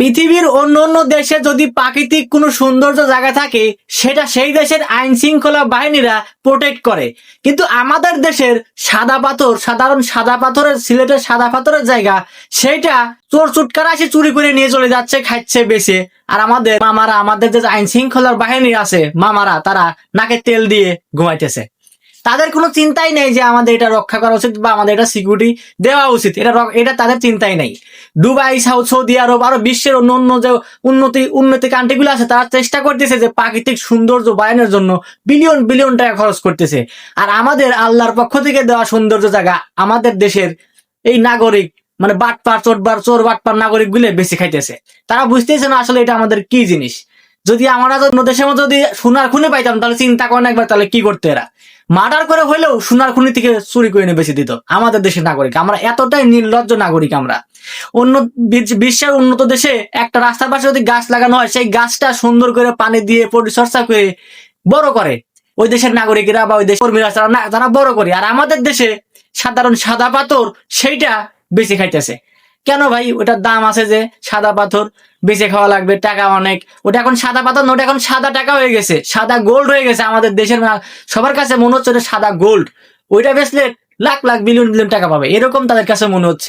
পৃথিবীর অন্য অন্য দেশে যদি প্রাকৃতিক কোনো সৌন্দর্য জায়গা থাকে, সেটা সেই দেশের আইন শৃঙ্খলা বাহিনীরা প্রোটেক্ট করে। কিন্তু আমাদের দেশের সাদা পাথর, সাধারণ সাদা পাথরের, সিলেটের সাদা পাথরের জায়গা সেইটা চোর চুটকারা এসে চুরি করে নিয়ে চলে যাচ্ছে, খাচ্ছে বেশি। আর আমাদের মামারা, আমাদের যে আইন শৃঙ্খলার বাহিনী আছে, মামারা, তারা নাকে তেল দিয়ে ঘুমাইতেছে। তাদের কোনো চিন্তাই নেই যে আমাদের এটা রক্ষা করা উচিত বা আমাদের এটা সিকিউরিটি দেওয়া উচিত। এটা এটা তাদের চিন্তাই নেই। দুবাই, সাউথ সৌদি আরব, আরও বিশ্বের অন্য অন্য যে উন্নতি উন্নতি কান্ট্রিগুলো আছে, তারা চেষ্টা করতেছে যে প্রাকৃতিক সৌন্দর্য বায়নের জন্য বিলিয়ন বিলিয়ন টাকা খরচ করতেছে। আর আমাদের আল্লাহর পক্ষ থেকে দেওয়া সৌন্দর্য জায়গা আমাদের দেশের এই নাগরিক মানে বাটপার চোরবার চোর, বাটপার নাগরিকগুলো বেশি খাইতেছে। তারা বুঝতেছে না আসলে এটা আমাদের কি জিনিস। যদি আমরা অন্য দেশের মধ্যে যদি সোনার খুনে পাইতাম, তাহলে চিন্তা করেন একবার, তাহলে কি করতে এরা? মার্ডার করে হলেও সোনার খুনি থেকে চুরি করে এনে বেশি দিত, আমাদের দেশের নাগরিক। আমরা এতটাই নির্লজ্জ নাগরিক আমরা। অন্য বিশ্বের উন্নত দেশে একটা রাস্তার পাশে যদি গাছ লাগানো হয়, সেই গাছটা সুন্দর করে পানি দিয়ে পরিচর্যা করে বড় করে। ওই দেশের নাগরিকেরা বা ওই দেশের কর্মীরা তারা বড় করে। আর আমাদের দেশে সাধারণ সাদা পাথর সেইটা বেশি খাইতেছে। কেন ভাই? ওটার দাম আছে যে সাদা পাথর বেঁচে খাওয়া লাগবে, টাকা অনেক। ওটা এখন সাদা পাথর না, ওটা এখন সাদা টাকা হয়ে গেছে। সাদা গোল্ড হয়ে গেছে আমাদের দেশের সবার কাছে মনে হচ্ছে ওটা সাদা গোল্ড ওইটা বেচলে লাখ লাখ বিলিয়ন বিলিয়ন টাকা পাবে। এরকম তাদের কাছে মনে হচ্ছে।